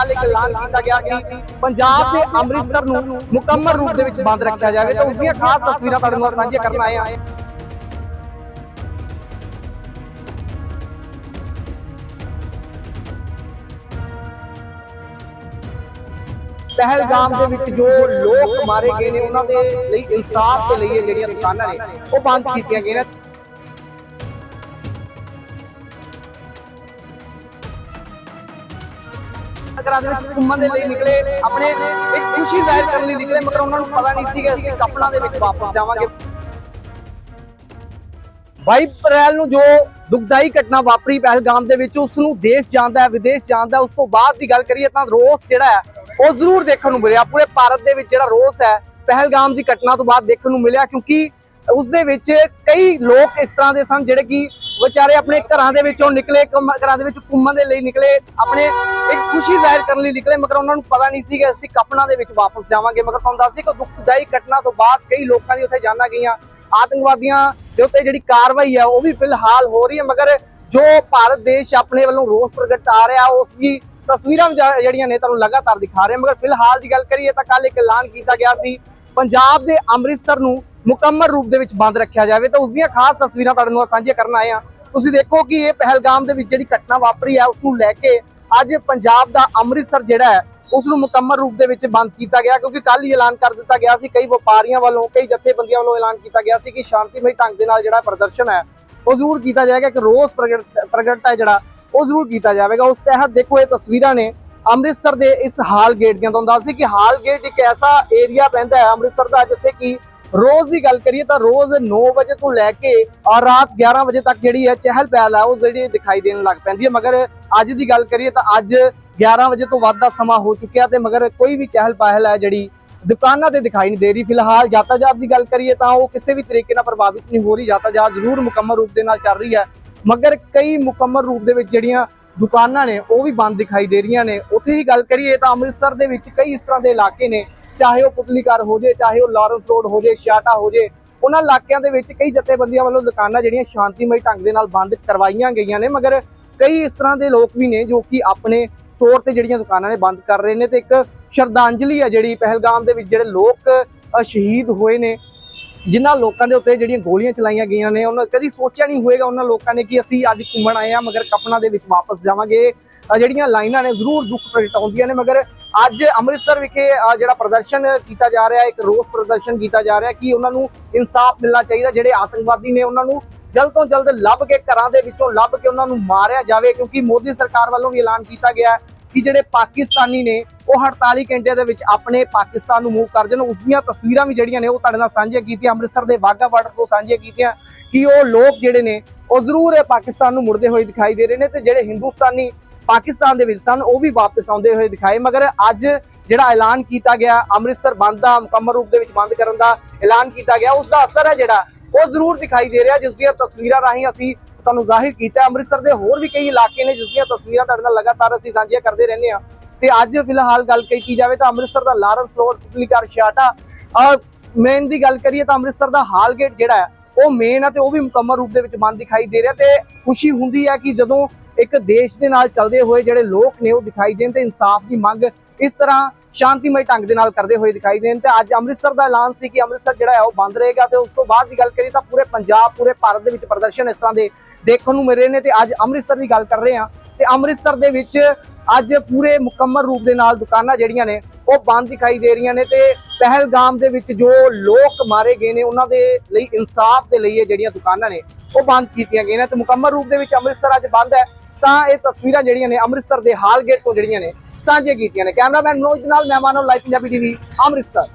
ਕੱਲ ਇੱਕ ਐਲਾਨ ਕੀਤਾ ਗਿਆ ਸੀ। ਪੰਜਾਬ ਦੇ ਅੰਮ੍ਰਿਤਸਰ ਨੂੰ ਮੁਕੰਮਲ ਰੂਪ ਦੇ ਵਿੱਚ ਬੰਦ ਰੱਖਿਆ ਜਾਵੇ ਤਾਂ ਉਸ ਦੀਆਂ ਖਾਸ ਤਸਵੀਰਾਂ ਤੁਹਾਡੇ ਨਾਲ ਸਾਂਝੀਆਂ ਕਰਨ ਆਏ ਹਾਂ। ਪਹਿਲਗਾਮ ਦੇ ਵਿੱਚ ਜੋ ਲੋਕ ਮਾਰੇ ਗਏ ਨੇ, ਉਹਨਾਂ ਦੇ ਲਈ ਇਨਸਾਫ ਦੇ ਲਈ ਇਹ ਜਿਹੜੀਆਂ ਦੁਕਾਨਾਂ ਨੇ, ਉਹ ਬੰਦ ਕੀਤੀਆਂ ਗਈਆਂ ਨੇ। ਨਗਰਾਂ ਦੇ ਵਿੱਚ ਘੁੰਮਣ ਦੇ ਲਈ ਨਿਕਲੇ, ਆਪਣੇ ਇੱਕ ਖੁਸ਼ੀ ਜ਼ਾਹਿਰ ਕਰਨ ਲਈ ਨਿਕਲੇ, ਮਗਰ ਉਹਨਾਂ ਨੂੰ ਪਤਾ ਨਹੀਂ ਸੀ ਅਸੀਂ ਕਪੜਾ ਦੇ ਵਿੱਚ ਵਾਪਸ ਜਾਵਾਂਗੇ। 22 ਅਪ੍ਰੈਲ ਨੂੰ ਜੋ ਦੁਖਦਾਈ ਘਟਨਾ ਵਾਪਰੀ ਪਹਿਲਗਾਮ ਦੇ ਵਿੱਚ ਉਸ ਨੂੰ ਦੇਸ਼ ਜਾਂਦਾ ਹੈ, ਵਿਦੇਸ਼ ਜਾਂਦਾ ਹੈ, ਉਸ ਤੋਂ ਬਾਅਦ ਦੀ ਗੱਲ ਕਰੀਏ ਤਾਂ ਰੋਸ ਜਿਹੜਾ ਹੈ, ਉਹ ਜ਼ਰੂਰ ਦੇਖਣ ਨੂੰ ਮਿਲਿਆ। ਪੂਰੇ ਭਾਰਤ ਦੇ ਵਿੱਚ ਜਿਹੜਾ ਰੋਸ ਹੈ, ਪਹਿਲਗਾਮ ਦੀ ਘਟਨਾ ਤੋਂ ਬਾਅਦ ਦੇਖਣ ਨੂੰ ਮਿਲਿਆ, ਕਿਉਂਕਿ ਉਸ ਦੇ ਵਿੱਚ ਕਈ ਲੋਕ ਇਸ ਤਰ੍ਹਾਂ ਦੇ ਸਨ, ਜਿਹੜੇ ਕਿ ਵਿਚਾਰੇ ਆਪਣੇ ਘਰਾਂ ਦੇ ਵਿੱਚੋਂ ਨਿਕਲੇ ਘਰਾਂ ਦੇ ਵਿੱਚ ਘੁੰਮਣ ਦੇ ਲਈ ਨਿਕਲੇ, ਆਪਣੇ ਇੱਕ ਖੁਸ਼ੀ ਜ਼ਾਹਿਰ ਕਰਨ ਲਈ ਨਿਕਲੇ, ਮਗਰ ਉਹਨਾਂ ਨੂੰ ਪਤਾ ਨਹੀਂ ਸੀ ਕਿ ਅਸੀਂ ਕਪੜਾ ਦੇ ਵਿੱਚ ਵਾਪਸ ਜਾਵਾਂਗੇ। ਮਗਰ ਤੁਹਾਨੂੰ ਦੱਸ ਸੀ ਕਿ ਦੁਖਦਾਈ ਘਟਨਾ ਤੋਂ ਬਾਅਦ ਕਈ ਲੋਕਾਂ ਦੀ ਉੱਥੇ ਜਾਨਾਂ ਗਈਆਂ। ਆਤੰਕਵਾਦੀਆਂ ਦੇ ਉੱਤੇ ਜਿਹੜੀ ਕਾਰਵਾਈ ਹੈ ਉਹ ਵੀ ਫਿਲਹਾਲ ਹੋ ਰਹੀ ਹੈ। ਮਗਰ ਜੋ ਭਾਰਤ ਦੇਸ਼ ਆਪਣੇ ਵੱਲੋਂ ਰੋਸ ਪ੍ਰਗਟਾ ਰਿਹਾ, ਉਸ ਦੀ ਤਸਵੀਰਾਂ ਵੀ ਜਿਹੜੀਆਂ ਨੇ ਤੁਹਾਨੂੰ ਲਗਾਤਾਰ ਦਿਖਾ ਰਹੇ। ਮਗਰ ਫਿਲਹਾਲ ਦੀ ਗੱਲ ਕਰੀਏ ਤਾਂ ਕੱਲ ਇੱਕ ਐਲਾਨ ਕੀਤਾ ਗਿਆ ਸੀ। ਪੰਜਾਬ ਦੇ ਅੰਮ੍ਰਿਤਸਰ ਨੂੰ ਮੁਕੰਮਲ ਰੂਪ ਦੇ ਵਿੱਚ ਬੰਦ ਰੱਖਿਆ ਜਾਵੇ ਤਾਂ ਉਸ ਦੀਆਂ ਖਾਸ ਤਸਵੀਰਾਂ ਤੁਹਾਡੇ ਨਾਲ ਸਾਂਝੀਆਂ ਕਰਨ ਆਏ ਹਾਂ। ਤੁਸੀਂ ਦੇਖੋ ਕਿ ਇਹ ਪਹਿਲਗਾਮ ਦੇ ਵਿੱਚ ਜਿਹੜੀ ਘਟਨਾ ਵਾਪਰੀ ਹੈ ਉਸ ਨੂੰ ਲੈ ਕੇ ਅੱਜ ਪੰਜਾਬ ਦਾ ਅੰਮ੍ਰਿਤਸਰ ਜਿਹੜਾ ਹੈ ਉਸ ਨੂੰ ਮੁਕੰਮਲ ਰੂਪ ਦੇ ਵਿੱਚ ਬੰਦ ਕੀਤਾ ਗਿਆ ਕਿਉਂਕਿ ਕੱਲ ਹੀ ਐਲਾਨ ਕਰ ਦਿੱਤਾ ਗਿਆ ਸੀ। ਕਈ ਵਪਾਰੀਆਂ ਵੱਲੋਂ, ਕਈ ਜਥੇਬੰਦੀਆਂ ਵੱਲੋਂ ਐਲਾਨ ਕੀਤਾ ਗਿਆ ਸੀ ਕਿ ਸ਼ਾਂਤੀਮਈ ਢੰਗ ਦੇ ਨਾਲ ਜਿਹੜਾ ਪ੍ਰਦਰਸ਼ਨ ਹੈ, ਉਹ ਜ਼ਰੂਰ ਕੀਤਾ ਜਾਏਗਾ, ਇੱਕ ਰੋਸ ਪ੍ਰਗਟ ਪ੍ਰਗਟ ਹੈ ਜਿਹੜਾ, ਉਹ ਜ਼ਰੂਰ ਕੀਤਾ ਜਾਵੇਗਾ। ਉਸ ਤਹਿਤ ਦੇਖੋ ਇਹ ਤਸਵੀਰਾਂ ਨੇ ਅੰਮ੍ਰਿਤਸਰ ਦੇ ਇਸ ਹਾਲ ਗੇਟ ਦੀਆਂ। ਤੁਹਾਨੂੰ ਦੱਸਦੀ ਕਿ ਹਾਲ ਗੇਟ ਇੱਕ ਐਸਾ ਏਰੀਆ ਪੈਂਦਾ ਹੈ ਅੰਮ੍ਰਿਤਸਰ ਦਾ, ਜਿੱਥੇ ਕਿ ਰੋਜ਼ ਦੀ ਗੱਲ ਕਰੀਏ ਤਾਂ ਰੋਜ਼ 9 ਵਜੇ ਤੋਂ ਲੈ ਕੇ ਔਰ ਰਾਤ 11 ਵਜੇ ਤੱਕ ਜਿਹੜੀ ਹੈ ਚਹਿਲ ਪਹਿਲ ਹੈ, ਉਹ ਜਿਹੜੀ ਦਿਖਾਈ ਦੇਣ ਲੱਗ ਪੈਂਦੀ ਹੈ। ਮਗਰ ਅੱਜ ਦੀ ਗੱਲ ਕਰੀਏ ਤਾਂ ਅੱਜ 11 ਵਜੇ ਤੋਂ ਵੱਧ ਦਾ ਸਮਾਂ ਹੋ ਚੁੱਕਿਆ ਤੇ ਮਗਰ ਕੋਈ ਵੀ ਚਹਿਲ ਪਹਿਲ ਹੈ ਜਿਹੜੀ ਦੁਕਾਨਾਂ ਤੇ ਦਿਖਾਈ ਨਹੀਂ ਦੇ ਰਹੀ। ਫਿਲਹਾਲ ਯਾਤਾਯਾਤ ਦੀ ਗੱਲ ਕਰੀਏ ਤਾਂ ਉਹ ਕਿਸੇ ਵੀ ਤਰੀਕੇ ਨਾਲ ਪ੍ਰਭਾਵਿਤ ਨਹੀਂ ਹੋ ਰਹੀ। ਯਾਤਾਯਾਤ ਜ਼ਰੂਰ ਮੁਕੰਮਲ ਰੂਪ ਦੇ ਨਾਲ ਚੱਲ ਰਹੀ ਹੈ। ਮਗਰ ਕਈ ਮੁਕੰਮਲ ਰੂਪ ਦੇ ਵਿੱਚ ਜਿਹੜੀਆਂ ਦੁਕਾਨਾਂ ਨੇ, ਉਹ ਵੀ ਬੰਦ ਦਿਖਾਈ ਦੇ ਰਹੀਆਂ ਨੇ। ਉੱਥੇ ਹੀ ਗੱਲ ਕਰੀਏ ਤਾਂ ਅੰਮ੍ਰਿਤਸਰ ਦੇ ਵਿੱਚ ਕਈ ਇਸ ਤਰ੍ਹਾਂ ਦੇ ਇਲਾਕੇ ਨੇ ਚਾਹੇ ਉਹ ਪੁਤਲੀਕਾਰ ਘਰ ਹੋ ਜੇ, ਚਾਹੇ ਉਹ ਲਾਰੈਂਸ ਰੋਡ ਹੋ ਜੇ ਸ਼ਾਟਾ ਹੋ ਜੇ, ਉਹਨਾਂ ਇਲਾਕਿਆਂ ਦੇ ਵਿੱਚ ਕਈ ਜਥੇਬੰਦੀਆਂ ਵੱਲੋਂ ਦੁਕਾਨਾਂ ਜਿਹੜੀਆਂ ਸ਼ਾਂਤੀਮਈ ਢੰਗ ਦੇ ਨਾਲ ਬੰਦ ਕਰਵਾਈਆਂ ਗਈਆਂ ਨੇ, ਮਗਰ ਕਈ ਇਸ ਤਰ੍ਹਾਂ ਦੇ ਲੋਕ ਵੀ ਨੇ ਜੋ ਕਿ ਆਪਣੇ ਤੌਰ ਤੇ ਜਿਹੜੀਆਂ ਦੁਕਾਨਾਂ ਨੇ ਬੰਦ ਕਰ ਰਹੇ ਨੇ ਤੇ ਇੱਕ ਸ਼ਰਧਾਂਜਲੀ ਹੈ ਜਿਹੜੀ ਪਹਿਲਗਾਮ ਦੇ ਵਿੱਚ ਜਿਹੜੇ ਲੋਕ ਸ਼ਹੀਦ ਹੋਏ ਨੇ, ਜਿਨ੍ਹਾਂ ਲੋਕਾਂ ਦੇ ਉੱਤੇ ਜਿਹੜੀਆਂ ਗੋਲੀਆਂ ਚਲਾਈਆਂ ਗਈਆਂ ਨੇ, ਉਹਨਾਂ ਕਦੀ ਸੋਚਿਆ ਨਹੀਂ ਹੋਏਗਾ ਉਹਨਾਂ ਲੋਕਾਂ ਨੇ ਕਿ ਅਸੀਂ ਅੱਜ ਘੁੰਮਣ ਆਏ ਆ ਮਗਰ ਕਪਨਾ ਦੇ ਵਿੱਚ ਵਾਪਸ ਜਾਵਾਂਗੇ ਜਿਹੜੀਆਂ ਲਾਈਨਾਂ ਨੇ ਜ਼ਰੂਰ ਦੁੱਖ ਪ੍ਰਗਟਾਉਂਦੀਆਂ ਨੇ, ਮਗਰ ਅੱਜ ਅੰਮ੍ਰਿਤਸਰ ਵਿਖੇ ਜਿਹੜਾ ਪ੍ਰਦਰਸ਼ਨ ਕੀਤਾ ਜਾ ਰਿਹਾ, ਇੱਕ ਰੋਸ ਪ੍ਰਦਰਸ਼ਨ ਕੀਤਾ ਜਾ ਰਿਹਾ, ਕਿ ਉਹਨਾਂ ਨੂੰ ਇਨਸਾਫ ਮਿਲਣਾ ਚਾਹੀਦਾ, ਜਿਹੜੇ ਆਤੰਕਵਾਦੀ ਨੇ ਉਹਨਾਂ ਨੂੰ ਜਲਦ ਤੋਂ ਜਲਦ ਲੱਭ ਕੇ ਘਰਾਂ ਦੇ ਵਿੱਚੋਂ ਲੱਭ ਕੇ ਉਹਨਾਂ ਨੂੰ ਮਾਰਿਆ ਜਾਵੇ, ਕਿਉਂਕਿ ਮੋਦੀ ਸਰਕਾਰ ਵੱਲੋਂ ਵੀ ਐਲਾਨ ਕੀਤਾ ਗਿਆ ਕਿ ਜਿਹੜੇ ਪਾਕਿਸਤਾਨੀ ਨੇ, ਉਹ 48 ਘੰਟਿਆਂ ਦੇ ਵਿੱਚ ਆਪਣੇ ਪਾਕਿਸਤਾਨ ਨੂੰ ਮੂਵ ਕਰ ਜਾਣ ਉਸ ਦੀਆਂ ਤਸਵੀਰਾਂ ਵੀ ਜਿਹੜੀਆਂ ਨੇ, ਉਹ ਤੁਹਾਡੇ ਨਾਲ ਸਾਂਝੀਆਂ ਕੀਤੀਆਂ, ਅੰਮ੍ਰਿਤਸਰ ਦੇ ਵਾਹਗਾ ਬਾਰਡਰ ਤੋਂ ਸਾਂਝੀਆਂ ਕੀਤੀਆਂ, ਕਿ ਉਹ ਲੋਕ ਜਿਹੜੇ ਨੇ, ਉਹ ਜ਼ਰੂਰ ਇਹ ਪਾਕਿਸਤਾਨ ਨੂੰ ਮੁੜਦੇ ਹੋਏ ਦਿਖਾਈ ਦੇ ਰਹੇ ਨੇ ਤੇ ਜਿਹੜੇ ਹਿੰਦੁਸਤਾਨੀ ਪਾਕਿਸਤਾਨ ਦੇ ਵਿੱਚ ਸਨ, ਉਹ ਵੀ ਵਾਪਸ ਆਉਂਦੇ ਹੋਏ ਦਿਖਾਏ। ਮਗਰ ਅੱਜ ਜਿਹੜਾ ਐਲਾਨ ਕੀਤਾ ਗਿਆ, ਅੰਮ੍ਰਿਤਸਰ ਬੰਦ ਦਾ ਮੁਕੰਮਲ ਰੂਪ ਦੇ ਵਿੱਚ ਬੰਦ ਕਰਨ ਦਾ ਐਲਾਨ ਕੀਤਾ ਗਿਆ ਉਸ ਦਾ ਅਸਰ ਹੈ ਜਿਹੜਾ, ਉਹ ਜ਼ਰੂਰ ਦਿਖਾਈ ਦੇ ਰਿਹਾ, ਜਿਸ ਦੀਆਂ ਤਸਵੀਰਾਂ ਰਾਹੀਂ ਅਸੀਂ ਤੁਹਾਨੂੰ ਜ਼ਾਹਿਰ ਕੀਤਾ ਅੰਮ੍ਰਿਤਸਰ ਦੇ ਹੋਰ ਵੀ ਕਈ ਇਲਾਕੇ ਨੇ ਜਿਸ ਦੀਆਂ ਤਸਵੀਰਾਂ ਤੁਹਾਡੇ ਨਾਲ ਲਗਾਤਾਰ ਅਸੀਂ ਸਾਂਝੀਆਂ ਕਰਦੇ ਰਹਿੰਦੇ ਹਾਂ। ਤੇ ਅੱਜ ਫਿਲਹਾਲ ਗੱਲ ਕੀਤੀ ਜਾਵੇ ਤਾਂ ਅੰਮ੍ਰਿਤਸਰ ਦਾ ਲਾਰੈਂਸ ਰੋਡ ਪੁਤਲੀਕਾਰ ਸ਼ਾਟਾ ਔਰ ਮੇਨ ਦੀ ਗੱਲ ਕਰੀਏ ਤਾਂ ਅੰਮ੍ਰਿਤਸਰ ਦਾ ਹਾਲ ਗੇਟ ਜਿਹੜਾ ਹੈ, ਉਹ ਮੇਨ ਹੈ ਤੇ ਉਹ ਵੀ ਮੁਕੰਮਲ ਰੂਪ ਦੇ ਵਿੱਚ ਬੰਦ ਦਿਖਾਈ ਦੇ ਰਿਹਾ ਤੇ ਖੁਸ਼ੀ ਹੁੰਦੀ ਹੈ ਕਿ ਜਦੋਂ ਇੱਕ ਦੇਸ਼ ਦੇ ਨਾਲ ਚੱਲਦੇ ਹੋਏ ਜਿਹੜੇ ਲੋਕ ਨੇ ਉਹ ਦਿਖਾਈ ਦੇਣ ਤੇ ਇਨਸਾਫ ਦੀ ਮੰਗ ਇਸ ਤਰ੍ਹਾਂ ਸ਼ਾਂਤੀਮਈ ਢੰਗ ਦੇ ਨਾਲ ਕਰਦੇ ਹੋਏ ਦਿਖਾਈ ਦੇਣ ਤੇ ਅੱਜ ਅੰਮ੍ਰਿਤਸਰ ਦਾ ਐਲਾਨ ਸੀ ਕਿ ਅੰਮ੍ਰਿਤਸਰ ਜਿਹੜਾ ਹੈ ਉਹ ਬੰਦ ਰਹੇਗਾ ਤੇ ਉਸ ਤੋਂ ਬਾਅਦ ਦੀ ਗੱਲ ਕਰੀਏ ਤਾਂ ਪੂਰੇ ਪੰਜਾਬ, ਪੂਰੇ ਭਾਰਤ ਦੇ ਵਿੱਚ ਪ੍ਰਦਰਸ਼ਨ ਇਸ ਤਰ੍ਹਾਂ ਦੇ ਦੇਖਣ ਨੂੰ ਮਿਲ ਰਹੇ ਨੇ ਤੇ ਅੱਜ ਅੰਮ੍ਰਿਤਸਰ ਦੀ ਗੱਲ ਕਰ ਰਹੇ ਹਾਂ ਤੇ ਅੰਮ੍ਰਿਤਸਰ ਦੇ ਵਿੱਚ ਅੱਜ ਪੂਰੇ ਮੁਕੰਮਲ ਰੂਪ ਦੇ ਨਾਲ ਦੁਕਾਨਾਂ ਜਿਹੜੀਆਂ ਨੇ ਉਹ ਬੰਦ ਦਿਖਾਈ ਦੇ ਰਹੀਆਂ ਨੇ ਤੇ ਪਹਿਲਗਾਮ ਦੇ ਵਿੱਚ ਜੋ ਲੋਕ ਮਾਰੇ ਗਏ ਨੇ ਉਹਨਾਂ ਦੇ ਲਈ ਇਨਸਾਫ ਦੇ ਲਈ ਇਹ ਜਿਹੜੀਆਂ ਦੁਕਾਨਾਂ ਨੇ ਉਹ ਬੰਦ ਕੀਤੀਆਂ ਗਈਆਂ ਨੇ ਤੇ ਮੁਕੰਮਲ ਰੂਪ ਦੇ ਵਿੱਚ ਅੰਮ੍ਰਿਤਸਰ ਅੱਜ ਬੰਦ ਹੈ। ਤਾਂ ਇਹ ਤਸਵੀਰਾਂ ਜਿਹੜੀਆਂ ਨੇ ਅੰਮ੍ਰਿਤਸਰ ਦੇ ਹਾਲ ਗੇਟ ਤੋਂ ਜਿਹੜੀਆਂ ਨੇ ਸਾਂਝੀਆਂ ਕੀਤੀਆਂ ਨੇ। ਕੈਮਰਾਮੈਨ ਮਨੋਜ ਨਾਲ ਮਹਿਮਾਨੋ ਲਾਈਵ ਪੰਜਾਬੀ ਟੀਵੀ ਅੰਮ੍ਰਿਤਸਰ।